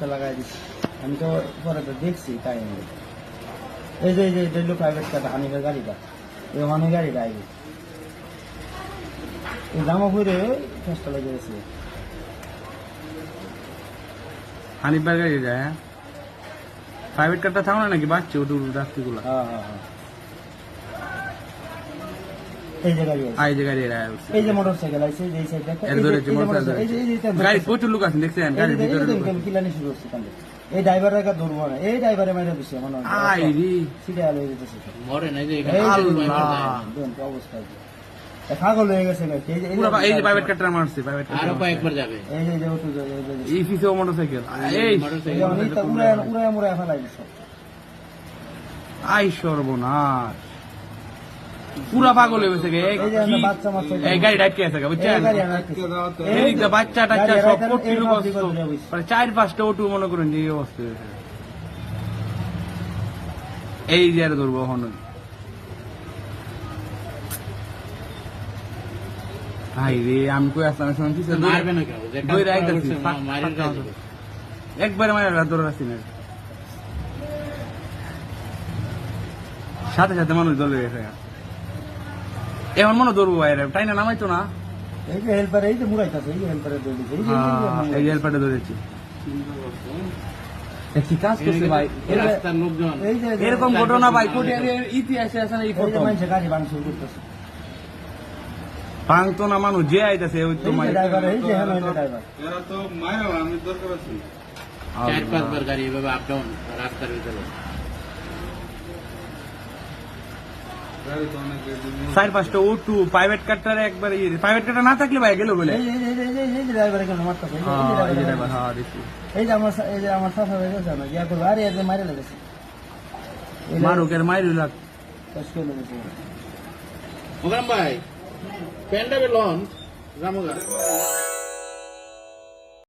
টা লাগাই দিচ্ছি আমি তো পরে তো দেখছি তাই এই যে এই যে এটা হলো প্রাইভেট কার হানিফের গাড়িটা। এই হানি গাড়িটা আইবে এই জামা পরে চেষ্টা লেগে গেছে হানিফ গাড়ি যায় প্রাইভেট কারটা থাকো না নাকি বাচ্চা ওটু রাত্রিগুলো হ্যাঁ হ্যাঁ হ্যাঁ। এই যে গাড়ি আছে। আই যে গাড়ি এরা উঠছে। এই যে মোটর সাইকেল আছে এই যে এই এর ধরে যে motorcycle, এই যে- এই যে এটা গাড়ি প্রচুর লোক আছেন দেখছেন গাড়ির ভিতরে যে লোক দেখেন, কিলানি শুরু হচ্ছে কান্দে। এই ড্রাইভার একা ধরবো না এই ড্রাইভারে মাইরা দিচ্ছে মনে হয় আই রে সিটে আলো হয়ে যেতেছে মরে নাই যে এই এখানে যে- আল্লাহ। অবস্থা পাগল হয়ে গেছে নাকি? এই যে- এই পুরো যে- এই যে প্রাইভেট কারটা মারছে প্রাইভেট আরও কয়েকবার যাবে এই যে- যে ওটু এই যে- মোটরসাইকেল এই এই মোটরসাইকেল উড়ায়- উড়ায় মুড়ায় ফেলাই দিচ্ছে। আই সর্বনাশ পুরা পাগল হয়ে গেছে এই গাড়ি ডাইটকে বুঝছেন? বাচ্চা টাচ্চা সব কোটি লোক। মানে চার পাঁচটা অটো মনে করেন যে এই অবস্থা হয়েছে এই যে আর ধরবো ভাই রে আমি কই আসলাম? শুনছি মারবে না। একবারে মায়ের ধরে আসছি না সাথে সাথে মানুষ দলে গেছে এখন মনে ধরবো বাইরে টাইনা নামাইতো না এই যে হেল্পার এই যে মুড়াইতেছে এই যে হেল্পারে দিচ্ছে, এই যে- এই যে- হ্যাঁ, এই যে হেলপাটে ধরেছি কি কাজ করছে ভাই এই রাস্তার লোকজন এই যে- এরকম ঘটনা ভাই কোটি ইতিহাসে আছে না এই এই যে গাড়ি ভাঙচুর করতেছে। ভাঙতো না মানুষ যে আইতাছে ওই তো। চার পাঁচবার গাড়ি এভাবে আপ ডাউন রাস্তার ভিতরে চার পাঁচটা ওটু প্রাইভেট কারটার একবার প্রাইভেট কারটা না থাকলে ভাই গেল বলে এই যে- হ্যাঁ। হ্যাঁ। এই যে আমার এই যে আমার সাথে হয়ে গেছে ইয়া করব, আরে এই যে মাইরে লেগেছে। মারুক এর লাগ ভাই প্যান্ডাবে লঞ্চ রামগা